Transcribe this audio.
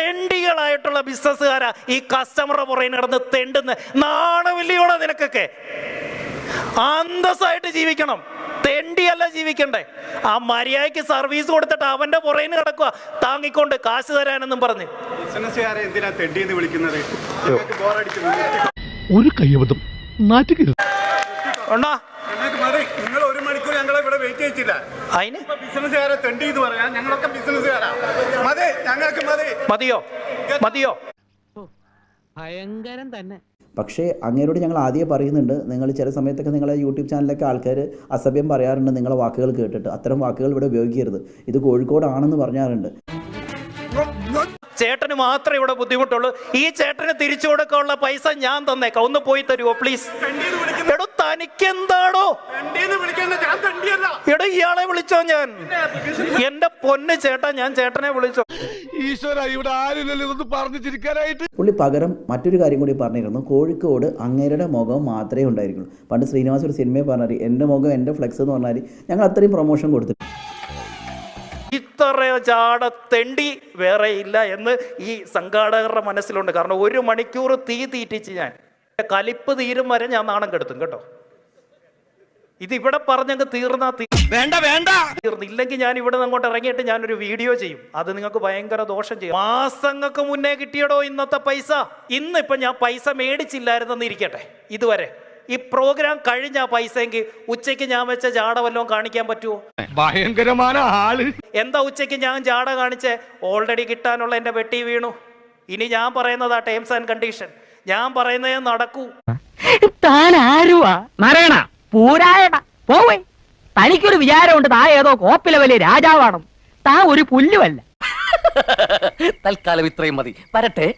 തെണ്ടികളായിട്ടുള്ള ബിസിനസ്സുകാരാ ഈ കസ്റ്റമറുടെ പുറകെ നടന്ന് തെണ്ടുന്ന. നാണവില്ലിയോടെ നിനക്കൊക്കെ? അന്തസ്സായിട്ട് ജീവിക്കണം. തെണ്ടിയല്ല ജീവിക്കണ്ടേ. ആ മര്യാദയ്ക്ക് സർവീസ് കൊടുത്തിട്ട് അവന്റെ പുറയിന് കിടക്കുക താങ്ങിക്കൊണ്ട് കാശ് തരാനെന്നും പറഞ്ഞ്. ബിസിനസ്സുകാരെ എന്തിനാ തെണ്ടിയെന്ന് വിളിക്കുന്നത്? ഒരു കയ്യബദ്ധം. നാറ്റുകരുത്. ഉണ്ടോ ഞങ്ങൾക്ക് മതി നിങ്ങൾ ഒരു മണിക്കൂർ അതിന്? ബിസിനസ്സുകാരെ തെണ്ടി എന്ന് പറയാം. ഞങ്ങളൊക്കെ ബിസിനസ്സുകാരാ മതി ഞങ്ങൾക്ക് മതി. മതിയോ? മതിയോ? ഭയങ്കരം തന്നെ. പക്ഷേ അങ്ങേരോട് ഞങ്ങൾ ആദ്യം പറയുന്നുണ്ട് നിങ്ങൾ ചില സമയത്തൊക്കെ നിങ്ങളെ യൂട്യൂബ് ചാനലിലൊക്കെ ആൾക്കാർ അസഭ്യം പറയാറുണ്ട് നിങ്ങളെ വാക്കുകൾ കേട്ടിട്ട്. അത്തരം വാക്കുകൾ ഇവിടെ ഉപയോഗിക്കരുത്. ഇത് കോഴിക്കോടാണെന്ന് പറഞ്ഞാറുണ്ട്. ചേട്ടന് മാത്രമേ ഇവിടെ ബുദ്ധിമുട്ടുള്ളൂ. ഈ ചേട്ടന് തിരിച്ചു കൊടുക്കാനുള്ള പൈസ ഞാൻ തന്നേക്കാം. ഒന്ന് പോയി തരുമോ പ്ലീസ് തെണ്ടിയെന്ന് എടാ ഇയാളെ വിളിച്ചോ ഞാൻ? എന്റെ പൊന്ന് ചേട്ടാ ഞാൻ ചേട്ടനെ വിളിച്ചോ? ഈശ്വര ഇവിടെ ആരും ഇതൊന്ന് പറഞ്ഞു ചിരിക്കാനായിട്ട് പുള്ളി പകരം മറ്റൊരു കാര്യം കൂടി പറഞ്ഞിരുന്നു. കോഴിക്കോട് അങ്ങേരുടെ മുഖം മാത്രമേ ഉണ്ടായിരിക്കുള്ളൂ. പണ്ട് ശ്രീനിവാസ് ഒരു സിനിമയിൽ പറഞ്ഞാൽ എന്റെ മുഖം എന്റെ ഫ്ലെക്സ് എന്ന് പറഞ്ഞാൽ ഞങ്ങൾ അത്രയും പ്രൊമോഷൻ കൊടുത്തു. ഇത്ര ചാട തെണ്ടി വേറെ ഇല്ല എന്ന് ഈ സംഘാടകരുടെ മനസ്സിലുണ്ട്. കാരണം ഒരു മണിക്കൂർ തീ തീറ്റിച്ച് ഞാൻ. കലിപ്പ് തീരും വരെ ഞാൻ നാണം കെടുത്തും കേട്ടോ. ഇത് ഇവിടെ പറഞ്ഞങ്ങ് തീർന്നാ വേണ്ട വേണ്ട. തീർന്നില്ലെങ്കിൽ ഞാൻ ഇവിടെ നിന്ന് അങ്ങോട്ട് ഇറങ്ങിയിട്ട് ഞാനൊരു വീഡിയോ ചെയ്യും. അത് നിങ്ങൾക്ക് ഭയങ്കര ദോഷം ചെയ്യും. മാസങ്ങൾക്ക് മുന്നേ കിട്ടിയടോ ഇന്നത്തെ പൈസ? ഇന്ന് ഇപ്പൊ ഞാൻ പൈസ മേടിച്ചില്ലായിരുന്നെന്ന് ഇരിക്കട്ടെ ഇതുവരെ. ഈ പ്രോഗ്രാം കഴിഞ്ഞ ആ പൈസയെങ്കിൽ ഉച്ചയ്ക്ക് ഞാൻ വെച്ച ജാട വല്ലതും കാണിക്കാൻ പറ്റുമോ ഭയങ്കരമായ ആൾ. എന്താ ഉച്ചയ്ക്ക് ഞാൻ ജാട കാണിച്ച്? ഓൾറെഡി കിട്ടാനുള്ള എന്റെ വെട്ടി വീണു. ഇനി ഞാൻ പറയുന്നതാ ടേംസ് ആൻഡ് കണ്ടീഷൻ ഞാൻ പറയുന്നേ നടക്കൂ. താൻ ആരുവാ നാരായണ. പൂരായണ. പോവേ. തനിക്കൊരു വിചാരമുണ്ട് താ ഏതോ കോപ്പിലെ വലിയ രാജാവാണ് താ ഒരു പുല്ലുമല്ല. തൽക്കാലം ഇത്രയും മതി. വരട്ടെ.